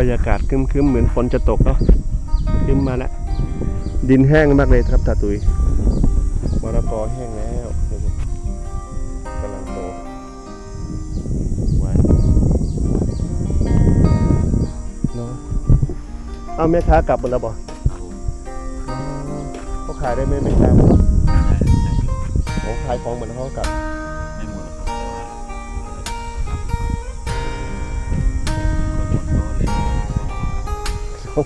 อะบรรยากาศครึ้มๆเหมือนฝนจะตกเนาะครึ้มมาแล้วดินแห้งมากเลยครับตาตุยมะละกอแห้งแล้วนี่กำลังโตไว้เนาะเอาแม่ค้ากลับหมดแล้วบ่เขาขายได้ไหมแม่ค้าเขาขายของเหมือนเขากลับ คร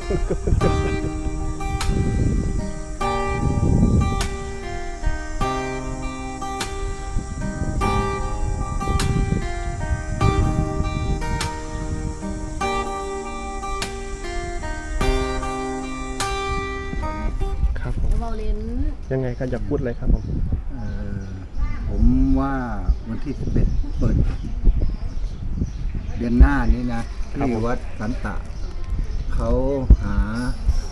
ับผมเบาเลนยังไงกันอยากพูดอะไรครับผม เอ่อผมว่าวันที่11เปิด เดือนหน้านี้นะที่วัดสันตะ เขาหา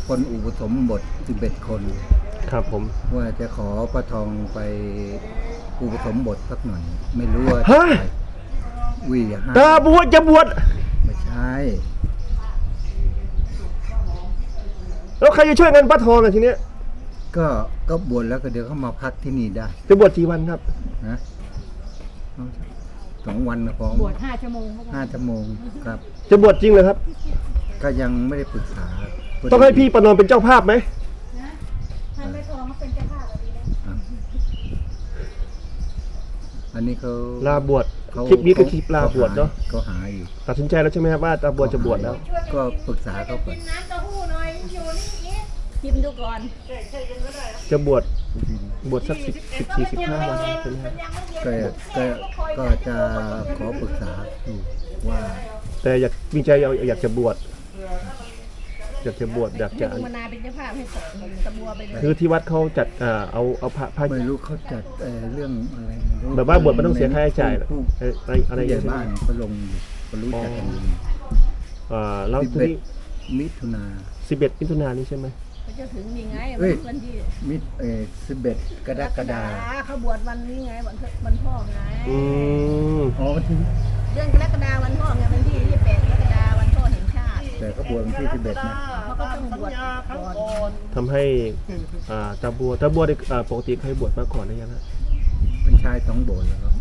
คนอุปสมบท11 คน ครับผม ว่าจะขอประทองไปอุปสมบทสักหน่อย ไม่รู้ว่าฮะใครวิอย่าห้าตาบวชจะบวชไม่ใช่ แล้วใครจะช่วยงานป้าทองอะทีเนี้ยก็ก็บวชแล้วก็เดี๋ยวเขามาพักที่นี่ได้จะบวชกี่วันครับ นะเอาสองวันนะพอบวชห้าชั่วโมงเขาบอกห้าชั่วโมงครับ จะบวชจริงเหรอครับ ก็ยังไม่ได้ปรึกษาต้องให้พี่ประนอมเป็นเจ้าภาพไหมนะท่านไม่ทองเขาเป็นเจ้าภาพอะดีแล้วอะอันนี้เขาลาบวชเขาคลิปนี้ก็คลิปลาบวชเนาะเขาหาอยู่ตัดสินใจแล้วใช่ไหมครับว่าตาบวชจะบวชแล้ว ก็ปรึกษาเขาก่อนน้ำเต้าหู้หน่อยอยู่นี่ชิมดูก่อนจะบวชบวชสักสิบสิบสี่สิบห้าวันใช่ไหมครับก็ก็ก็จะขอปรึกษาอยู่ว่า แต่อยากมีใจอยากอยากจะบวช อยากจะบวชอยากจะลุงมนาเป็นเจ้าภาพให้สอนตะบัวไปเลยคือที่วัดเขาจัดอ่าเอาเอาพระพระ ไม่รู้เขาจัดเอ่อเรื่องอะไรไม่รู้แบบว่าบวชมันต้องเสียค่าใช้จ่ายเหรอผู้เอ้ยอะไรอะไรผู้อใหญ่ย่างเงี้บ้ายนเขาลงอยู่เขารู้จักกันดีอ่าแล้วสิบทีเอ็ดนี้มิถุนา สิบเอ็ดมิถุนายนนี้ใช่ไหมเขาจะถึงนี่ไงเฮ้ย วันที่มิเอสิบเอ็ดกรกฎาคมเขาบวชวันนี้ไงวันวันพ่อไงอืมอ๋อวันที่เดือนกรกฎาวันพ่อไงวันที่ยี่สิบแปดกรก แต่เขาบวชวันที่สิบเอ็ดนะเขาก็ต้องบวชก่อนทำให้อ่าตาบัวตาบัวได้อ่าปกติเคยบวชมาก่อนหรือยังฮะเป็นชายสองโบสถ์แล้วครับ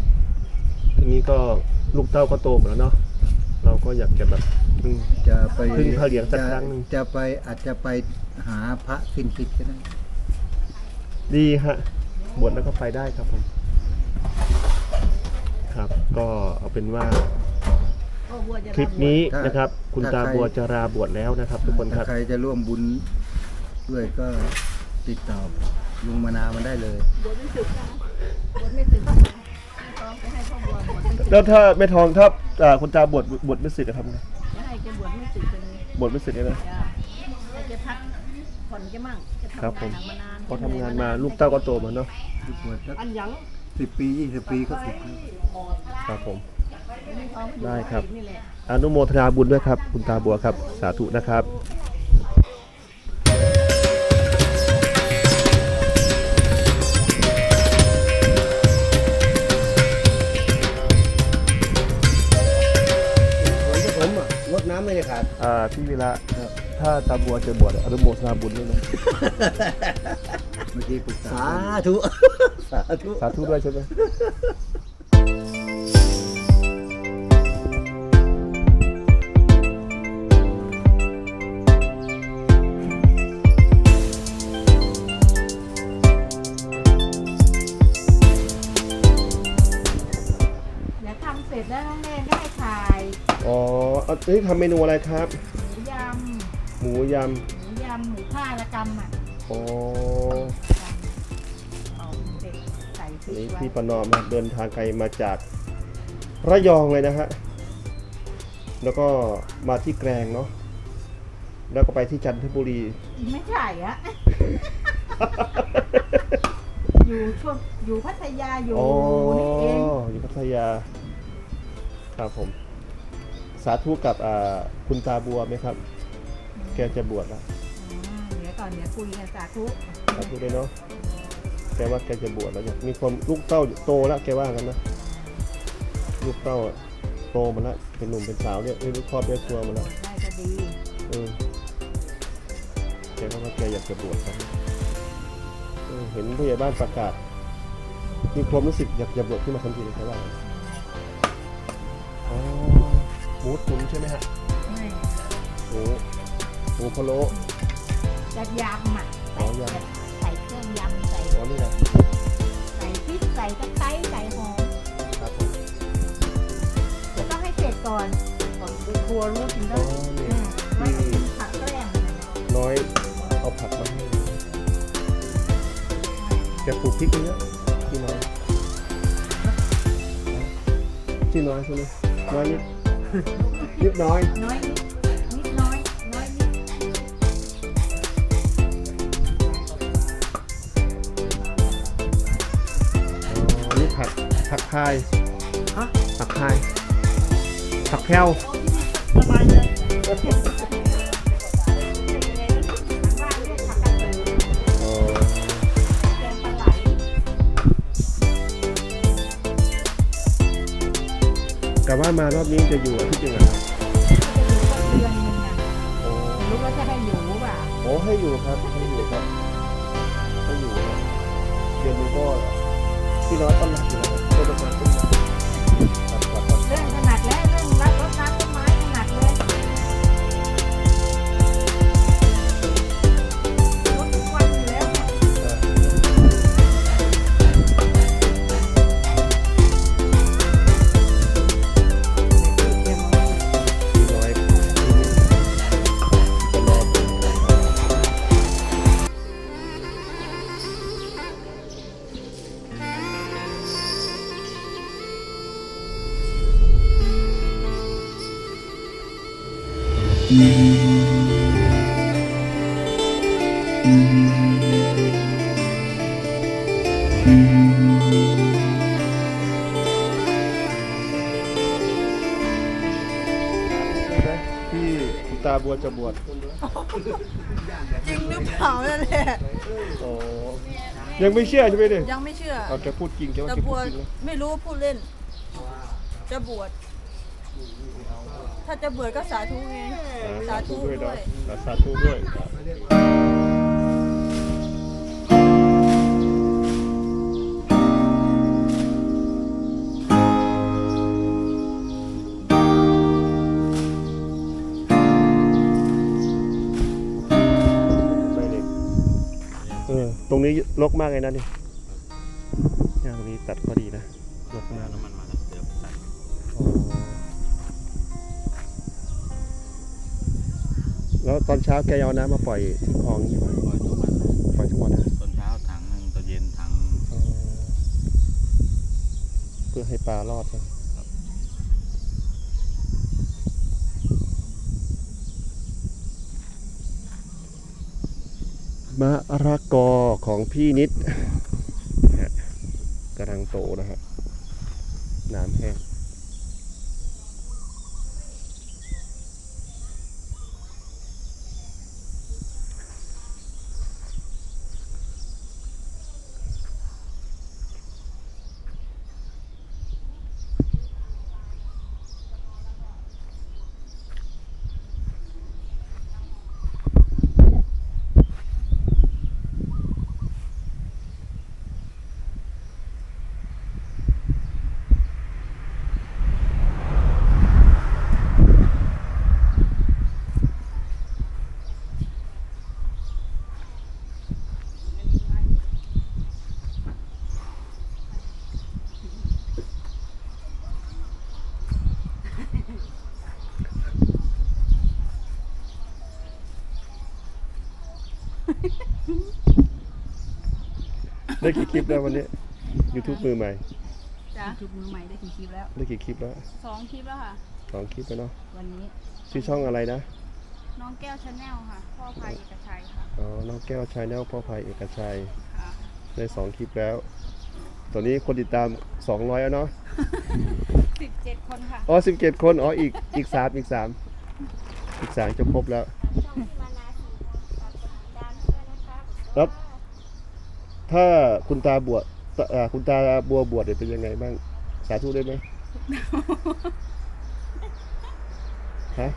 ทีนี้ก็ลูกเต้าก็โตหมดแล้วเนาะเราก็อยากจะแบบอืม จะไปพึ่งพระเหรียญสักจะครั้งหนึ่ง จะไปอาจจะไปหาพระสิ้นคิดก็ได้ดีฮะบวชแล้วก็ไปได้ครับผม ครับ ก็เอาเป็นว่าพ่อบัวจะ คลิปนี้ถ้านะครับ คุณถ้าตาใครบัวจะราบวชแล้วนะครับ ทุกคนคถ้ารับใครจะร่วมบุญด้วยก็ติดต่อลุงมนามาได้เลย บวชไม่สึกนะบวชไม่สึกต้องไปให้พ่อบัวบวชไม่สึกแล้วถ้าแม่ทองถ้าอ่าคุณตาบวชบวชไม่สึกจะทำไงจะให้แกบวชไม่สึกไปเลยบวชไม่สึกเนี่ยนะจ้าให้แกพักผ่อนแกมั่งแกครับทำผมงานหนักมานานพอทำงานมาลูกเต้าก็โตมาเนาะบวชสักอันหยังสิบปียี่สิบปีก็สิบครับผมมีท้องอยู่ ได้ครับนี่แหละอนุโมทนาบุญด้วยครับ คุณตาบัวครับ สาธุนะครับผมอะรดน้ำไม่ได้ขาดอ่าพี่วีระถ้าตาบัวจะบวชอนุโมทนาบุญด้วยนะเมื่อกี้ปรึกษาสาธุ สาธุ สาธุด้วยใช่ไหม นนี้ทำเมนูอะไรครับ หมูยำหมูยหมูยำหมูผ้าละกำอะำอ๋อเอาเด็กใส่พรินี่กไว้พี่ประนอมนะครับเดินทางไกลมาจากระยองเลยนะฮะแล้วก็มาที่แกลงเนาะแล้วก็ไปที่จันทบุรี ไม่ใช่อะอยู่ช่วงอยู่พัทยาอยู่อ๋อนี่เอง อยู่พัทยา ครับผม สาธุกับอ่าคุณตาบัวไหมครับ แกจะบวชแล้วอืมเดี๋ยวก่อนเดี๋ยวคุยกันสาธุสาธุด้วยเนาะแกว่าแกจะบวชแล้วอยากมีความลูกเต้าโตแล้วแกว่ากันนะลูกเต้าอะโตมาแล้วเป็นหนุ่มเป็นสาวเนี่ยเอ้ยลูกครอบได้ครัวมาแล้ว ได้จะดีเออแกก็ว่าแกอยากจะบวชครับเออเห็นผู้ใหญ่บ้านประกาศ มีความรู้สึกอยากจะบวชขึ้นมาทันทีเลยใช่ป่ะอ๋อ หมูตุ๋นใช่ไหมฮะไม่หมูหมูพะโล้ จะยำอะอ๋ใส่อยำ ใส่เครื่องยำใส่อ๋อนี่นะใส่พริกใส่ตะไคร้ใส่หอมครับผมจะต้องให้เสร็จก่อนก่อนไปครัวรู้กินอ๋ได้อนี่อืมไม่ให้กินผักแกล้มอะไรนะน้อยเอาผักมาให้แกปลูกพริกเยอะที่น้อยที่น้อยใช่ไหมน้อยนิด นิดน้อย น้อยนิดนิดน้อยน้อยนิดอ๋อนี่ผักผักพายผักพายผักแพรว สบายเล กะว่ามารอบนี้จะอยู่อาทิตย์หนึงเหรอครับจะอยู่ก็เดือนหนึงอะโอ้รู้ว่าจะให้อยู่เปล่าโอ้ให้อยู่ครับให้อยู่ครับให้อยู่ครับเดือนหนึงก็ที่น้อยต้อนรับอยู่แล้วครับก็จะมาต้นไม้ครับครับครับ เรื่องถนัดแล้ว ที่คุณตาบัวจะบวชจริงหรือเปล่านั่นแหละอ๋อยังไม่เชื่อใช่ไหมเนี่ยยังไม่เชื่อเอาแกพูดจริงแกว่าจะแกบพูดวชจริงนะ ไม่รู้พูดเล่น จะบวช ถ้าจะบวชก็สาธุไงอ่าสาธุด้วยด้เนาะวยอ่าสาธุด้วยครับใบเหล็กเออตรงนี้รกมากเลยนะนี่เนี่ยตรงนี้ตัดก็ดีนะรกมาก น้ำมันมาแล้ว แล้วตอนเช้าแกเอาน้ำมาปล่อยที่คลองนี่ไหมปล่อยทุกวันปล่อยทุกวันนะตอนเช้าถังหนึ่งตอนเย็นถังอ๋อเพื่อให้ปลารอดนะมะระกอของพี่นิดนะฮะกำลังโตนะฮะน้ำแห้ง ได้กี่คลิปแล้ววันนี้ YouTube มือใหม่ จ้ะจุดมือใหม่ได้กี่คลิปแล้ว ได้กี่คลิปแล้วสองคลิปแล้วค่ะ สองคลิปแล้วเนาะวันนี้ ชื่อช่องอะไรนะ น้องแก้วชาแนลค่ะ พ่อพายเอกชัยค่ะอ๋อ น้องแก้วชายแนลพ่อภัยเอกชัย ค่ะ ได้สองคลิปแล้ว ตอนนี้คนติดตาม 200 แล้วเนาะ สิบเจ็ดคนค่ะ อ๋อสิบเจ็ดคน อ๋อ อีก อีกสามอีกสามอีกสามจะครบแล้วแล้ว ถ้าคุณตาบวชคุณตาบัวบวชเะเป็นยังไงบ้าง สาธุได้ไหมฮะ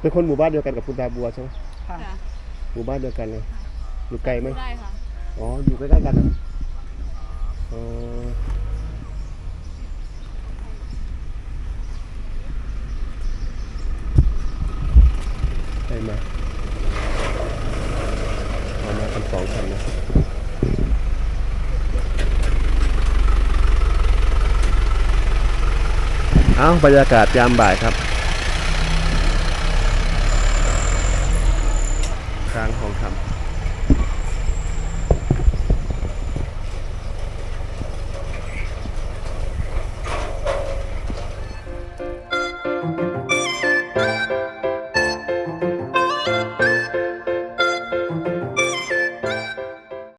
เป็นคนหมู่บ้านเดียวกันกับคุณตาบัวใช่ไหมค่ะหมู่บ้านเดียวกันเลยอยู่ไกลไหม ได้ค่ะ อ๋อ อยู่ใกล้ๆกันนะ บรรยากาศยามบ่ายครับ กลางทองคำ